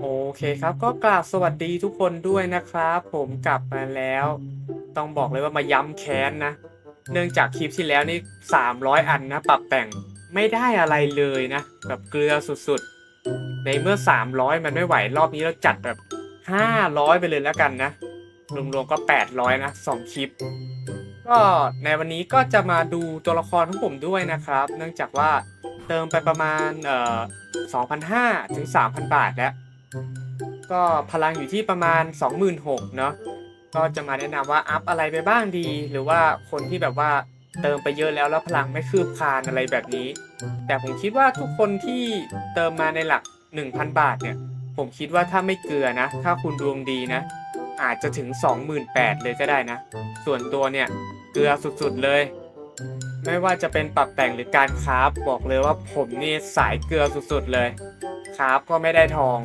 โอเคครับก็กราบสวัสดีทุกคนด้วยนะครับ ผมกลับมาแล้ว ต้องบอกเลยว่ามาย้ำแค้นนะ เนื่องจากคลิปที่แล้วนี่ 300 อันนะ ปรับแต่งไม่ได้อะไรเลยนะ แบบเกลือสุดๆ ในเมื่อ 300 มันไม่ไหวรอบนี้เราจัดแบบ 500 ไปเลยแล้วกันนะ รวมๆก็ 800 นะ 2 คลิป ก็ในวันนี้ก็จะมาดูตัวละครของผมด้วยนะครับ เนื่องจากว่าเติมไปประมาณเอ่อ2,500 ถึง 3,000 บาทแล้ว ก็พลังอยู่ที่ประมาณ 26,000เนาะก็จะมาแนะนำว่าอัพอะไรไปบ้างดี หรือว่าคนที่แบบว่าเติมไปเยอะแล้วแล้วพลังไม่คืบคลานอะไรแบบนี้ แต่ผมคิดว่าทุกคนที่เติมมาในหลัก 1,000 บาทเนี่ย ผมคิดว่าถ้าไม่เกลือนะ ถ้าคุณดวงดีนะ อาจจะถึง 28,000เลยก็ได้นะ ส่วนตัวเนี่ยเกลือสุดๆเลย ไม่ว่าจะเป็นปรับแต่งหรือการคราฟบอกเลยว่าผมนี่สายเกลือสุดๆเลยคราฟก็ไม่ได้ทอง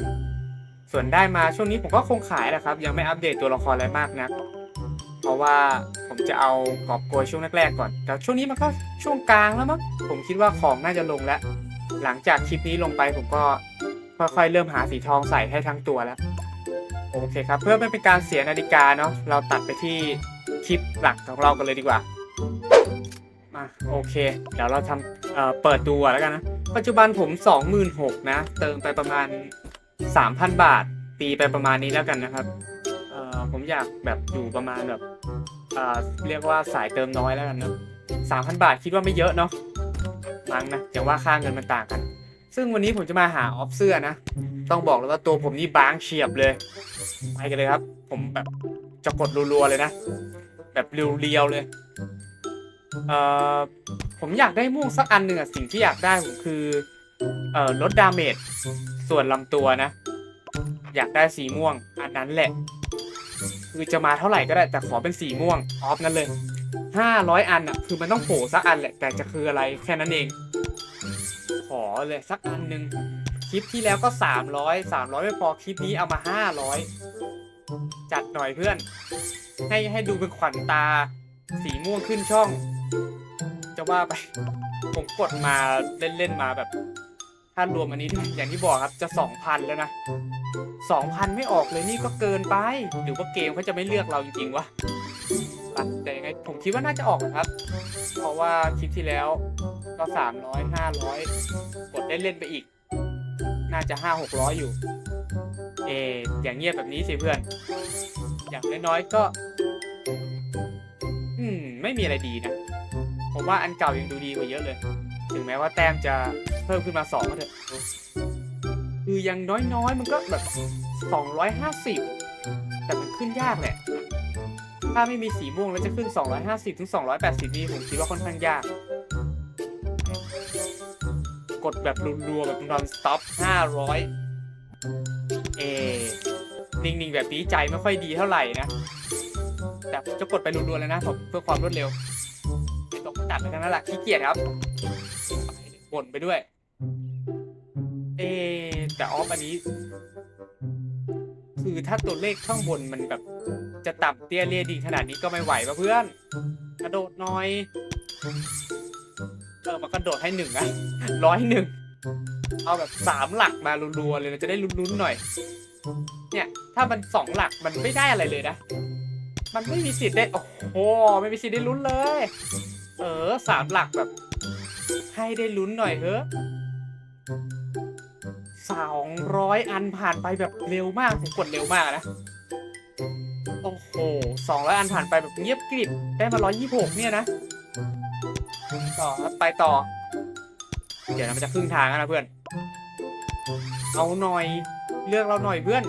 ส่วนได้มาช่วงนี้ผมก็คงขายแหละครับ ยังไม่อัปเดตตัวละครอะไรมากนะเพราะว่าผมจะเอากอบโกยช่วงแรกๆก่อน แต่ช่วงนี้มันก็ช่วงกลางแล้วมั้งผมคิดว่าของน่าจะลงแล้ว หลังจากคลิปนี้ลงไปผมก็ค่อยๆเริ่มหาสีทองใส่ให้ทั้งตัวแล้วโอเคครับเพื่อไม่เป็นการเสียนาฬิกาเนาะเราตัดไปที่คลิปหลักของเรากันเลยดีกว่ามาโอเค เดี๋ยวเราทำเอ่อเปิดดูก่อนแล้วกันนะ ปัจจุบันผม 26,000นะ เติมไปประมาณ 3,000บาท ตีไปประมาณนี้แล้วกันนะครับเอ่อผมอยากแบบอยู่ประมาณแบบเอ่อเรียกว่าสายเติมน้อยแล้วกันเนอะ3,000บาทคิดว่าไม่เยอะเนาะมั้งนะอย่างว่าค่าเงินมันต่างกัน ซึ่งวันนี้ผมจะมาหาออฟเสื้อนะ ต้องบอกเลยว่าตัวผมนี่บางเฉียบเลยไปกันเลยครับ ผมแบบจะกดรัวๆเลยนะ แบบเรียวๆเลยเอ่อผมอยากได้ม่วงสักอันหนึ่งอะสิ่งที่อยากได้ผมคือเอ่อลดดาเมจ ส่วนลำตัวนะ อยากได้สีม่วง อันนั้นแหละ คือจะมาเท่าไหร่ก็ได้แต่ขอเป็นสีม่วงออฟนั้นเลยห้าร้อยอันอะคือมันต้องโผล่สักอันแหละ แต่จะคืออะไรแค่นั้นเอง ขอเลยสักอันหนึ่งคลิปที่แล้วก็สามร้อยสามร้อยไม่พอคลิปนี้เอามาห้าร้อยจัดหน่อยเพื่อน ให้ให้ดูเป็นขวัญตา สีม่วงขึ้นช่อง จะว่าไป ผมกดมาเล่นๆมาแบบ ถ้ารวมอันนี้อย่างที่บอกครับจะสองพันแล้วนะสองพันไม่ออกเลยนี่ก็เกินไป หรือว่าเกมเขาจะไม่เลือกเราจริงๆวะแต่ยังไงผมคิดว่าน่าจะออกนะครับ เพราะว่าคลิปที่แล้วก็สามร้อยห้าร้อยกดเล่นๆไปอีก น่าจะห้าหกร้อยอยู่ เอออย่างเงียบแบบนี้สิเพื่อน อย่างน้อยๆก็ อืม ไม่มีอะไรดีนะ ผมว่าอันเก่ายังดูดีกว่าเยอะเลย ถึงแม้ว่าแต้มจะเพิ่มขึ้นมาสองก็เถอะคือยังน้อยๆ มันก็แบบสองร้อยห้าสิบแต่มันขึ้นยากแหละ ถ้าไม่มีสีม่วงแล้วจะขึ้น 250 ถึง 280นี่ผมคิดว่าค่อนข้างยาก กดแบบรัวๆแบบ non stop 500 เอ นิ่งๆ แบบนี้ใจไม่ค่อยดีเท่าไหร่นะ แต่จะกดไปรัวๆเลยนะผมเพื่อความรวดเร็วต้องตัดไปทั้งนั้นแหละขี้เกียจครับ บ่นไปด้วย เอ แต่ออฟอันนี้ คือถ้าตัวเลขข้างบนมันแบบ จะต่ำเตี้ยเลียดินขนาดนี้ก็ไม่ไหวป่ะเพื่อน กระโดดหน่อย เออมากระโดดให้หนึ่งอะร้อยหนึ่งเอาแบบสามหลักมารัวๆเลยเราจะได้ลุ้นๆหน่อย เนี่ย ถ้ามันสองหลักมันไม่ได้อะไรเลยนะ มันไม่มีสิทธิ์ได้ โอ้โห ไม่มีสิทธิ์ได้ลุ้นเลย เออสามหลักแบบ ให้ได้ลุ้นหน่อยเถอะสองร้อยอันผ่านไปแบบเร็วมากผมกดเร็วมากนะ โอ้โหสองร้อยอันผ่านไปแบบเงียบกริบได้มาร้อยยี่หกเนี่ยนะ ต่อครับไปต่อ เดี๋ยวนะมันจะครึ่งทางแล้วนะเพื่อน เอาหน่อย เลือกเราหน่อยเพื่อน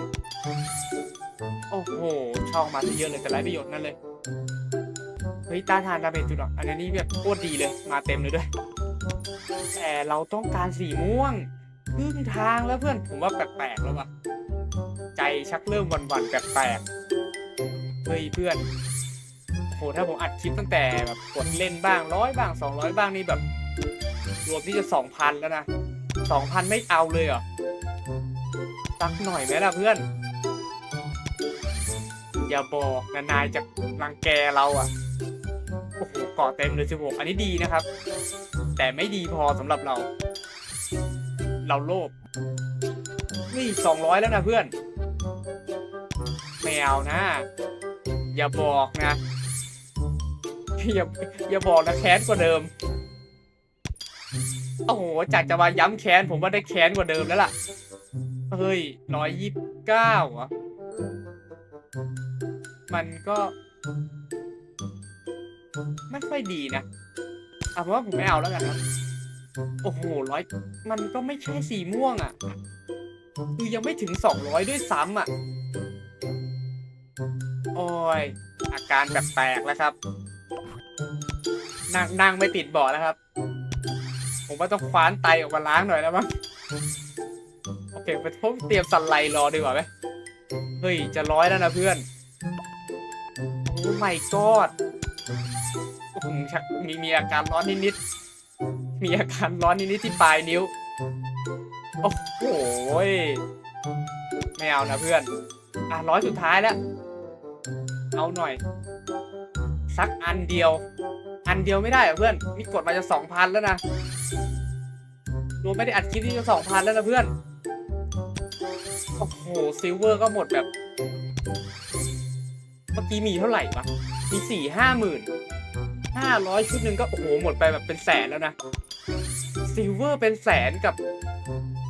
โอ้โห ช่องมาซะเยอะเลยแต่ไร้ประโยชน์นั่นเลย เฮ้ยต้านทานดาเมจจุดหรอกอันนี้แบบโคตรดีเลย มาเต็มเลยด้วย แต่เราต้องการสีม่วงครึ่งทางแล้วเพื่อนผมว่าแปลกๆแล้ววะใจชักเริ่มหวันๆแปลกๆเฮ้ยเพื่อนโหถ้าผมอัดคลิปตั้งแต่แบบกดเล่นบ้างร้อยบ้างสองร้อยบ้างนี่แบบ รวมที่จะสองพันแล้วนะสองพันไม่เอาเลยเหรอสักหน่อยไหมล่ะเพื่อน อย่าบอกนะนายจะรังแกเราอะโอ้โหเกาะเต็มเลยสิบหกอันนี้ดีนะครับ แต่ไม่ดีพอสำหรับเรา เราโลภนี่สองร้อยแล้วนะเพื่อนไม่เอานะ อย่าบอกนะ อย่าอย่าบอกนะแค้นกว่าเดิม โอ้โหจากจะมาย้ำแค้นผมว่าได้แค้นกว่าเดิมแล้วล่ะ เฮ้ยร้อยยี่สิบเก้าอะมันก็ ไม่ค่อยดีนะ เอาเป็นว่าผมไม่เอาแล้วกันครับ โอ้โหร้อยมันก็ไม่ใช่สีม่วงอะ คือยังไม่ถึงสองร้อยด้วยซ้ำอะ โอ้ย อาการแบบแปลกแล้วครับนั่งนั่งไม่ติดเบาะแล้วครับ ผมว่าต้องคว้านไตออกมาล้างหน่อยแล้วมั้ง โอเคไปทบเตรียมสันไลรอดีกว่าไหมเฮ้ย จะร้อยแล้วนะเพื่อน โอ้ไม่กอด ผมชักมีมีอาการร้อนนิดๆ มีอาการร้อนนิดๆที่ปลายนิ้ว โอ้โหไม่เอานะเพื่อน อะร้อยสุดท้ายแล้ว เอาหน่อย สักอันเดียว อันเดียวไม่ได้เหรอเพื่อนนี่กดมาจะสองพันแล้วนะรวมไม่ได้อัดคลิปที่จะสองพันแล้วนะเพื่อน โอ้โหซิลเวอร์ก็หมดแบบ เมื่อกี้มีเท่าไหร่วะมีสี่ห้าหมื่น ห้าร้อยชุดหนึ่งก็ โอ้โห หมดไปแบบเป็นแสนแล้วนะซิลเวอร์เป็นแสนกับ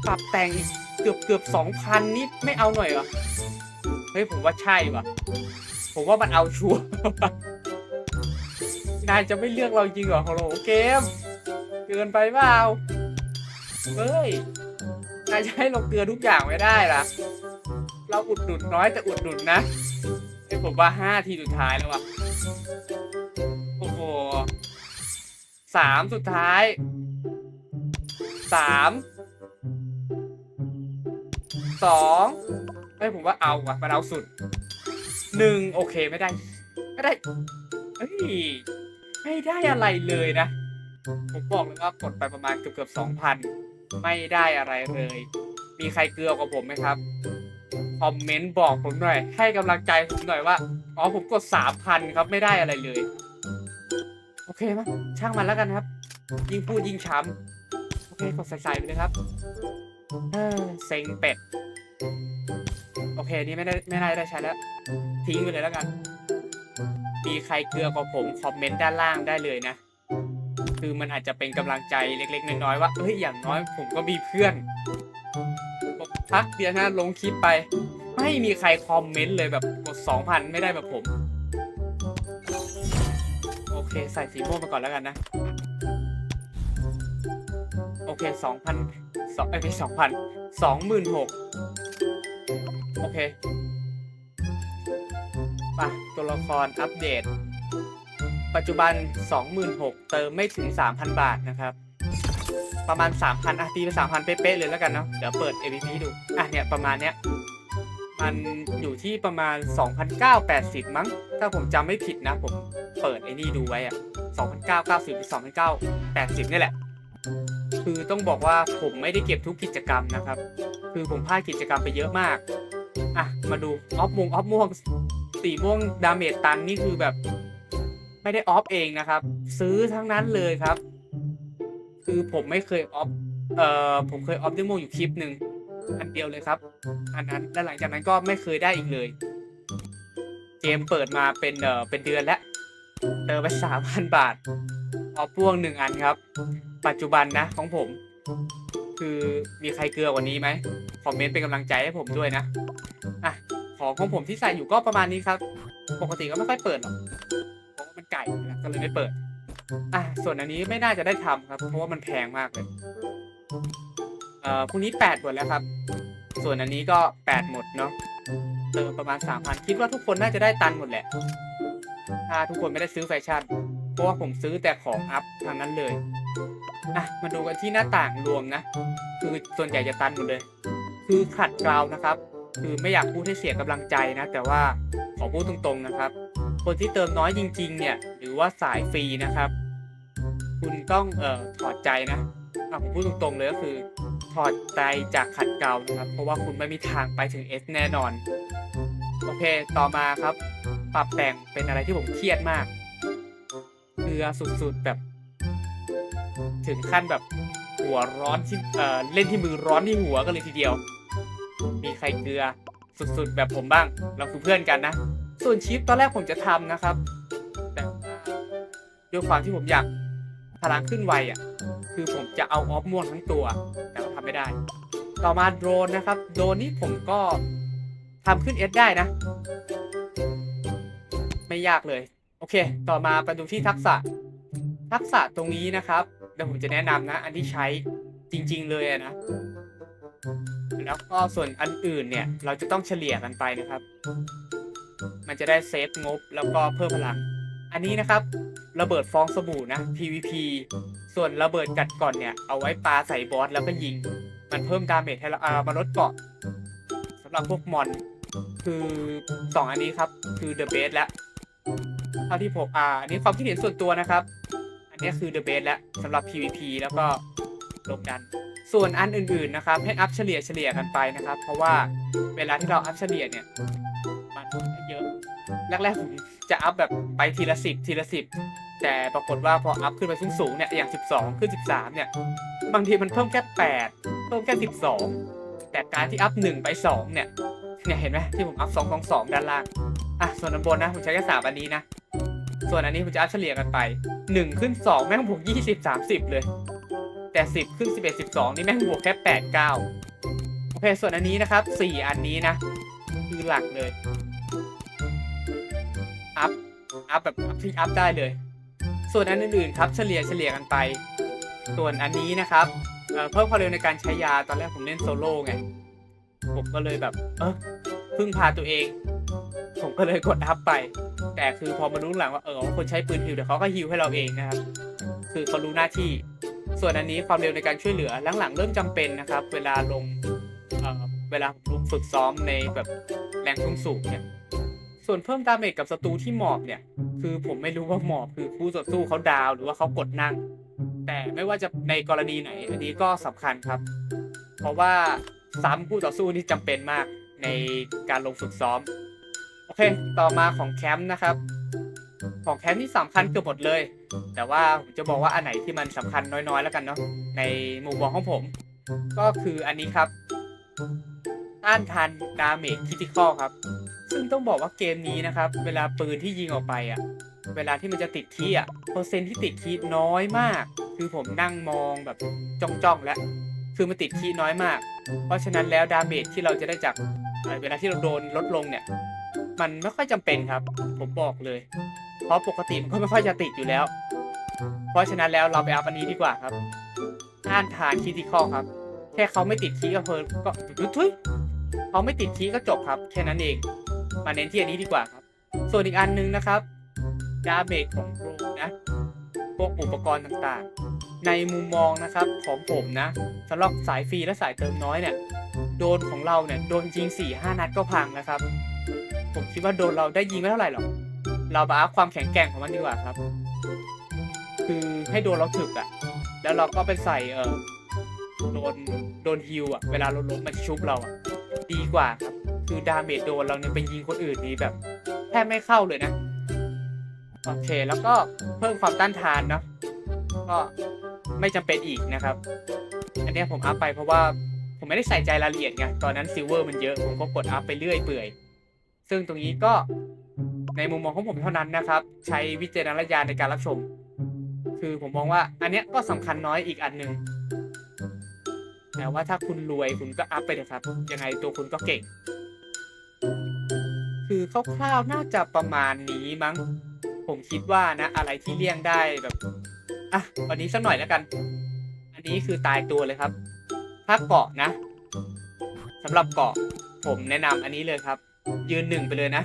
ปรับแต่งอีกเกือบเกือบสองพันนี่ไม่เอาหน่อยเหรอ เฮ้ย ผมว่าใช่ว่ะ ผมว่ามันเอาชัวร์นายจะไม่เลือกเราจริงเหรอโฮโหลเกม เกินไปเปล่าเฮ้ยนายจะให้เราเกลือทุกอย่างไม่ได้ล่ะ เราอุดหนุนน้อยแต่อุดหนุนนะไอ้ผมว่าห้าทีสุดท้ายแล้วอะ สามสุดท้ายสามสองเฮ้ยผมว่าเอาว่ะมันเอาสุดหนึ่งโอเคไม่ได้ ไม่ได้เฮ้ยไม่ได้อะไรเลยนะ ผมบอกเลยว่ากดไปประมาณเกือบเกือบสองพันไม่ได้อะไรเลย มีใครเกลือกว่าผมไหมครับ คอมเมนต์บอกผมหน่อย ให้กำลังใจผมหน่อยว่า อ๋อผมกดสามพันครับไม่ได้อะไรเลย เคมั้ยช่างมันแล้วกันครับ ยิ่งพูดยิ่งช้ำโอเคกดใส่ๆไปเลยครับเออเซ็งเป็ด โอเคนี่ไม่ได้ไม่ได้ได้ใช้แล้ว ทิ้งไปเลยแล้วกัน มีใครเกลือกว่าผมคอมเมนต์ด้านล่างได้เลยนะ คือมันอาจจะเป็นกำลังใจเล็ก ๆ น้อยๆว่าเอ้ยอย่างน้อยผมก็มีเพื่อนพักเดียวนะลงคลิปไป ไม่มีใครคอมเมนต์เลยแบบกดสองพันไม่ได้แบบผม เคใส่สีม่วงไปก่อนแล้วกันนะ โอเคสองพันสองเอ้ยไม่สองพันสองหมื่นหกโอเคไปตัวละครอัปเดต ปัจจุบัน 26,000 เติมไม่ถึง 3,000 บาทนะครับ ประมาณ 3,000อะตีไป3,000 เป๊ะๆเลยแล้วกันเนาะเดี๋ยวเปิด APP ดู อะเนี่ย ประมาณเนี้ย มันอยู่ที่ประมาณ 2,980 มั้ง ถ้าผมจำไม่ผิดนะ ผมเปิดไอ้นี่ดูไว้อะ2,990หรือ2,980 นี่แหละ คือต้องบอกว่าผมไม่ได้เก็บทุกกิจกรรมนะครับ คือผมพลาดกิจกรรมไปเยอะมาก อะ มาดูออฟมงออฟม่วงสีม่วงดาเมจตันนี่คือแบบ ไม่ได้ออฟเองนะครับ ซื้อทั้งนั้นเลยครับ คือผมไม่เคยออฟ เอ่อ ผมเคยออฟด้วยโมอยู่คลิปหนึ่ง อันเดียวเลยครับ อันนั้นแล้วหลังจากนั้นก็ไม่เคยได้อีกเลย เกมเปิดมาเป็นเอ่อเป็นเดือนแล้วเติมไปสามพันบาทออฟพ่วงหนึ่งอันครับ ปัจจุบันนะของผม คือมีใครเกลือกว่านี้ไหมคอมเมนต์เป็นกำลังใจให้ผมด้วยนะอะของของผมที่ใส่อยู่ก็ประมาณนี้ครับ ปกติก็ไม่ค่อยเปิดหรอกเพราะว่ามันไก่ก็เลยไม่เปิด อะส่วนอันนี้ไม่น่าจะได้ทำครับ เพราะว่ามันแพงมากเลย อ่อพรุ่งนี้แปดหมดแล้วครับ ส่วนอันนี้ก็แปดหมดเนาะเติมประมาณสามพันคิดว่าทุกคนน่าจะได้ตันหมดแหละ ถ้าทุกคนไม่ได้ซื้อแฟชั่นเพราะว่าผมซื้อแต่ของอัพทางนั้นเลยอะมาดูกันที่หน้าต่างรวมนะ คือส่วนใหญ่จะตันหมดเลย คือขัดเกลานะครับ คือไม่อยากพูดให้เสียกำลังใจนะ แต่ว่าขอพูดตรงๆนะครับ คนที่เติมน้อยจริง ๆ เนี่ย หรือว่าสายฟรีนะครับ คุณต้องเอ่อถอดใจนะอะผมพูดตรงๆเลยก็คือ ถอดใจจากขัดเกลานะครับ เพราะว่าคุณไม่มีทางไปถึง S แน่นอน โอเค ต่อมาครับ ปรับแต่งเป็นอะไรที่ผมเครียดมากเกลือสุดๆแบบ ถึงขั้นแบบหัวร้อนที่เอ่อเล่นที่มือร้อนที่หัวกันเลยทีเดียว มีใครเกลือสุดๆ แบบผมบ้าง เราคือเพื่อนกันนะ ส่วนชิปตอนแรกผมจะทำนะครับ แต่ด้วยความที่ผมอยากพลังขึ้นไวอะ คือผมจะเอาออฟม่วงทั้งตัว แต่ ไม่ได้ ต่อมาโดรนนะครับ โดรนนี่ผมก็ทำขึ้นเอสได้นะ ไม่ยากเลย โอเค ต่อมาไปดูที่ทักษะ ทักษะตรงนี้นะครับเดี๋ยวผมจะแนะนำนะ อันที่ใช้จริง ๆ เลยนะ แล้วก็ส่วนอันอื่นเนี่ย เราจะต้องเฉลี่ยกันไปนะครับ มันจะได้เซฟงบแล้วก็เพิ่มพลัง อันนี้นะครับ ระเบิดฟองสบู่นะ PVP ส่วนระเบิดกัดก่อนเนี่ย เอาไว้ปาใส่บอสแล้วก็ยิง มันเพิ่มดาเมจให้เราเอามาลดเกาะสำหรับพวกมอน คือ2อันนี้ครับ คือ The Base แล้วเท่าที่ผมอ่าอันนี้ความคิดเห็นส่วนตัวนะครับ อันนี้คือ The Base แล้วสำหรับ PVP แล้วก็ลงดัน ส่วนอันอื่นๆนะครับ ให้อัพเฉลี่ยเฉลี่ยกันไปนะครับ เพราะว่าเวลาที่เราอัพเฉลี่ยเนี่ยมันเยอะแรกๆผมจะอัพแบบไปทีละสิบทีละสิบ แต่ปรากฏว่าพออัพขึ้นไปสูงๆเนี่ยอย่าง 12 ขึ้น 13 เนี่ย บางทีมันเพิ่มแค่ 8 เพิ่มแค่ 12 แต่การที่อัพ 1 ไป 2 เนี่ย เนี่ยเห็นไหมที่ผมอัพ 2 2 2 ด้านล่าง อะ ส่วนอันบนนะ ผมใช้แค่3อันนี้นะ ส่วนอันนี้ผมจะอัพเฉลี่ยกันไป 1 ขึ้น 2 แม่งบวก 20 30 เลย แต่ 10 ขึ้น 11 12 นี่แม่งบวกแค่ 8 9 โอเค ส่วนอันนี้นะครับ 4 อันนี้นะ คือหลักเลย อัพ อัพแบบอัพที่อัพได้เลย ส่วนอันอื่นๆครับเฉลี่ยเฉลี่ยกันไป ส่วนอันนี้นะครับเพิ่มความเร็วในการใช้ยาตอนแรกผมเล่นโซโล่ไงผมก็เลยแบบเออพึ่งพาตัวเอง ผมก็เลยกดอัพไป แต่คือพอมารู้หลังว่าเออคนใช้ปืนฮิวเดี๋ยวเขาก็ฮิวให้เราเองนะครับ คือเขารู้หน้าที่ ส่วนอันนี้ความเร็วในการช่วยเหลือหลังๆเริ่มจำเป็นนะครับ เวลาลงเเวลาผมลงฝึกซ้อมในแบบแรงสูงสูงเนี่ย ส่วนเพิ่มดาเมจกับศัตรูที่หมอบเนี่ย คือผมไม่รู้ว่าหมอบคือคู่ต่อสู้เขาดาวหรือว่าเขากดนั่ง แต่ไม่ว่าจะในกรณีไหน อันนี้ก็สำคัญครับ เพราะว่าซ้ำคู่ต่อสู้นี่จำเป็นมากในการลงฝึกซ้อม โอเค ต่อมาของแคมป์นะครับ ของแคมป์นี่สำคัญเกือบหมดเลย แต่ว่าผมจะบอกว่าอันไหนที่มันสำคัญน้อยๆ แล้วกันเนาะในมุมมองของผม ก็คืออันนี้ครับ ต้านทานดาเมจคิติคอลครับ ซึ่งต้องบอกว่าเกมนี้นะครับ เวลาปืนที่ยิงออกไปอะ เวลาที่มันจะติดคีย์อะเปอร์เซ็นต์ที่ติดคีย์น้อยมาก คือผมนั่งมองแบบจ้องๆแล้วคือมันติดคีย์น้อยมาก เพราะฉะนั้นแล้วดาเมจที่เราจะได้จากเวลาที่เราโดนลดลงเนี่ย มันไม่ค่อยจำเป็นครับ ผมบอกเลย เพราะปกติมันก็ไม่ค่อยจะติดอยู่แล้ว เพราะฉะนั้นแล้วเราไปอัพอันนี้ดีกว่าครับต้านทานคีติคอลครับ แค่เขาไม่ติดคีก็เพลินก็ทุย เขาไม่ติดคีย์ก็จบครับ แค่นั้นเอง มาเน้นที่อันนี้ดีกว่าครับ ส่วนอีกอันหนึงนะครับดาเมจของโรนะพวกอุปกรณ์ต่างๆ ในมุมมองนะครับของผมนะสำหรับสายฟรีและสายเติมน้อยเนี่ย โดนของเราเนี่ยโดนยิง4 5นัดก็พังนะครับ ผมคิดว่าโดนเราได้ยิงไม่เท่าไหร่หรอก เราบาอัพความแข็งแกร่งของมันดีกว่าครับ คือให้โดนเราถึกอะแล้วเราก็ไปใส่เออโดนโดนฮิวอะเวลาเราล้มมันชุบเราอะ ดีกว่าครับ คือดาเมจโดนเราเนี่ยไปยิงคนอื่นนี่แบบแทบไม่เข้าเลยนะ โอเค แล้วก็เพิ่มความต้านทานเนาะก็ไม่จำเป็นอีกนะครับ อันนี้ผมอัพไปเพราะว่าผมไม่ได้ใส่ใจรายละเอียดไง ตอนนั้นซิลเวอร์มันเยอะ ผมก็กดอัพไปเรื่อยเปื่อย ซึ่งตรงนี้ก็ในมุมมองของผมเท่านั้นนะครับ ใช้วิจารณญาณในการรับชม คือผมมองว่าอันเนี้ยก็สำคัญน้อยอีกอันหนึ่ง แต่ว่าถ้าคุณรวยคุณก็อัพไปเถอะครับ ยังไงตัวคุณก็เก่ง คือคร่าวๆน่าจะประมาณนี้มั้ง ผมคิดว่านะ อะไรที่เลี่ยงได้แบบอะวันนี้สักหน่อยแล้วกัน อันนี้คือตายตัวเลยครับ ถ้าเกาะนะสำหรับเกาะ ผมแนะนำอันนี้เลยครับ ยืนหนึ่งไปเลยนะ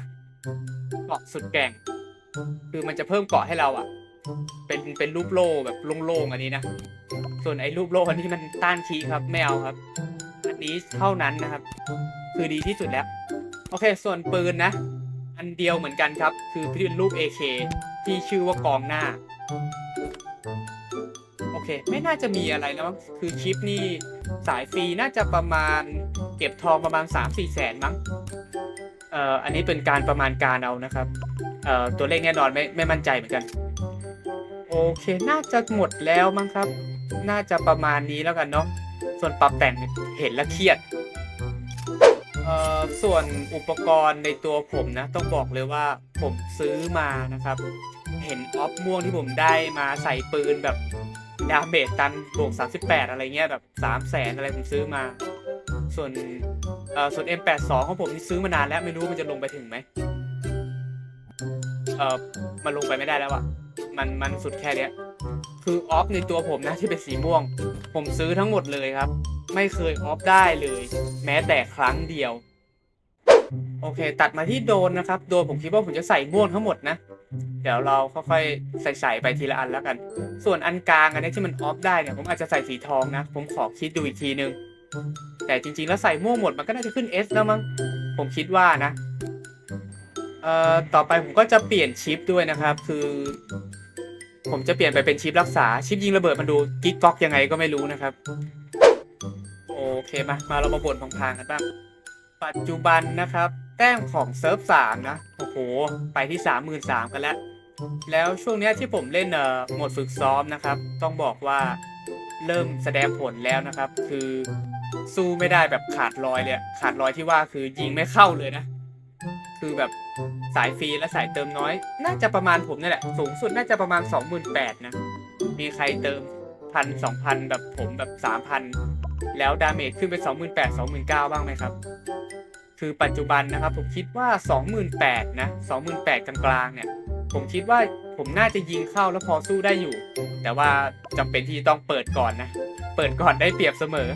เกาะสุดแก่ง คือมันจะเพิ่มเกาะให้เราอะ เป็นเป็นรูปโล่แบบโล่งๆอันนี้นะ ส่วนไอ้รูปโล่อันนี้มันต้านคีครับไม่เอาครับ อันนี้เท่านั้นนะครับ คือดีที่สุดแล้ว โอเค ส่วนปืนนะ อันเดียวเหมือนกันครับ คือที่เป็นรูป AK ที่ชื่อว่ากองหน้า โอเค ไม่น่าจะมีอะไรแล้วมั้งคือชิปนี่สายฟรีน่าจะประมาณเก็บทองประมาณ 3-4แสนมั้งเอ่ออันนี้เป็นการประมาณการเอานะครับเอ่อตัวเลขแน่นอนไม่ไม่มั่นใจเหมือนกัน โอเคน่าจะหมดแล้วมั้งครับ น่าจะประมาณนี้แล้วกันเนาะส่วนปรับแต่งเห็นแล้วเครียดเอ่ส่วนอุปกรณ์ในตัวผมนะ ต้องบอกเลยว่าผมซื้อมานะครับ เห็นออฟม่วงที่ผมได้มาใส่ปืนแบบดาเมจตันบวก38 อะไรเงี้ยแบบ3 0 0แสนอะไรผมซื้อมา ส่วนเอ่อส่วน M82 ของผมที่ซื้อมานานแล้วไม่รู้มันจะลงไปถึงไหมเอ่อมันลงไปไม่ได้แล้วอะ มันมันสุดแค่เนี้ยคือออฟในตัวผมนะที่เป็นสีม่วง ผมซื้อทั้งหมดเลยครับ ไม่เคยออฟได้เลย แม้แต่ครั้งเดียว โอเค ตัดมาที่โดนนะครับ โดนผมคิดว่าผมจะใส่ม่วงทั้งหมดนะ เดี๋ยวเราค่อยๆใส่ไปทีละอันแล้วกัน ส่วนอันกลางอันนี้ที่มันออฟได้เนี่ยผมอาจจะใส่สีทองนะ ผมขอคิดดูอีกทีนึง แต่จริงๆแล้วใส่ม่วงหมดมันก็น่าจะขึ้น S แล้วมั้งผมคิดว่านะเอ่อต่อไปผมก็จะเปลี่ยนชิปด้วยนะครับ คือ ผมจะเปลี่ยนไปเป็นชิปรักษา ชิปยิงระเบิดมันดูกิ๊กก๊อกยังไงก็ไม่รู้นะครับ โอเคมามาเรามาบ่นพางๆกันบ้าง ปัจจุบันนะครับ แต้มของเซิร์ฟสามนะ โอ้โห ไปที่สามหมื่นสามกันแล้ว แล้วช่วงนี้ที่ผมเล่นเอ่อหมดฝึกซ้อมนะครับ ต้องบอกว่าเริ่มแสดงผลแล้วนะครับ คือสู้ไม่ได้แบบขาดรอยเลยขาดรอยที่ว่าคือยิงไม่เข้าเลยนะ คือแบบสายฟรีและสายเติมน้อย น่าจะประมาณผมนี่แหละ สูงสุดน่าจะประมาณ 28,000นะ มีใครเติมพันสองพันแบบผมแบบ3,000แล้วดาเมจขึ้นไป28,000 29,000 บ้างไหมครับ คือปัจจุบันนะครับ ผมคิดว่า 28,000 นะ28,000 กลางๆเนี่ย ผมคิดว่าผมน่าจะยิงเข้าแล้วพอสู้ได้อยู่ แต่ว่าจำเป็นที่ต้องเปิดก่อนนะ เปิดก่อนได้เปรียบเสมอ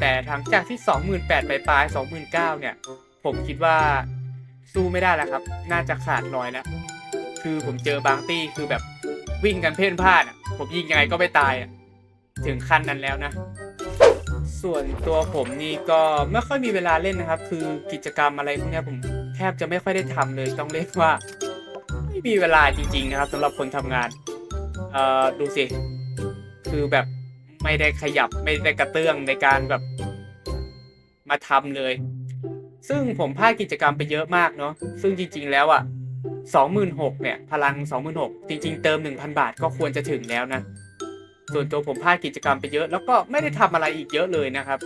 แต่หลังจากที่ 28,000 ไปปลายๆ29,000 เนี่ย ผมคิดว่า สู้ไม่ได้แล้วครับ น่าจะขาดลอยแล้ว คือผมเจอบางตี้คือแบบวิ่งกันเพ่นพ่านอะ ผมยิงยังไงก็ไม่ตายอะ ถึงขั้นนั้นแล้วนะ ส่วนตัวผมนี่ก็ไม่ค่อยมีเวลาเล่นนะครับ คือกิจกรรมอะไรพวกนี้ผมแทบจะไม่ค่อยได้ทำเลยต้องเรียกว่า ไม่มีเวลาจริงๆนะครับสำหรับคนทำงาน เอ่อดูสิคือแบบไม่ได้ขยับไม่ได้กระเตื้องในการแบบมาทำเลย ซึ่งผมพลาดกิจกรรมไปเยอะมากเนาะซึ่งจริง ๆ แล้วอะ่ะสองหมื่นหกเนี่ยพลังสองหมื่นหกจริง ๆ เติมหนึ่งพันบาทก็ควรจะถึงแล้วนะ ส่วนตัวผมพลาดกิจกรรมไปเยอะ แล้วก็ไม่ได้ทำอะไรอีกเยอะเลยนะครับ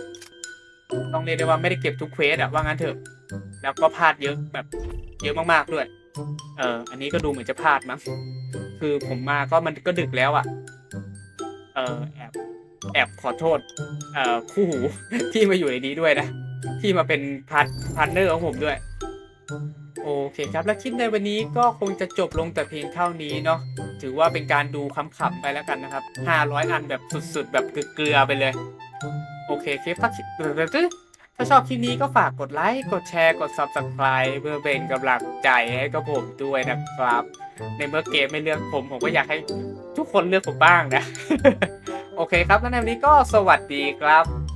ต้องเรียกได้ว่าไม่ได้เก็บทุกเควสอะว่างั้นเถอะ แล้วก็พลาดเยอะแบบเยอะมากๆด้วย เอออันนี้ก็ดูเหมือนจะพลาดมั้งคือผมมาก็มันก็ดึกแล้วอะ่ะเออแอบแอบขอโทษเอ่อคู่หูที่มาอยู่ในนี้ด้วยนะ ที่มาเป็นพาร์ทพาร์ทเนอร์ของผมด้วย โอเคครับ และคลิปในวันนี้ก็คงจะจบลงแต่เพียงเท่านี้เนาะถือว่าเป็นการดูคำๆไปแล้วกันนะครับ 500 อันแบบสุดๆ แบบเกลือไปเลย โอเคคลิปถ้าถ้าชอบคลิปนี้ก็ฝากกดไลค์ กดแชร์ กด Subscribe เพื่อเป็นกำลังใจให้กับผมด้วยนะครับ ในเมื่อเกมไม่เลือกผม ผมก็อยากให้ทุกคนเลือกผมบ้างนะ โอเคครับแล้วในวันนี้ก็สวัสดีครับ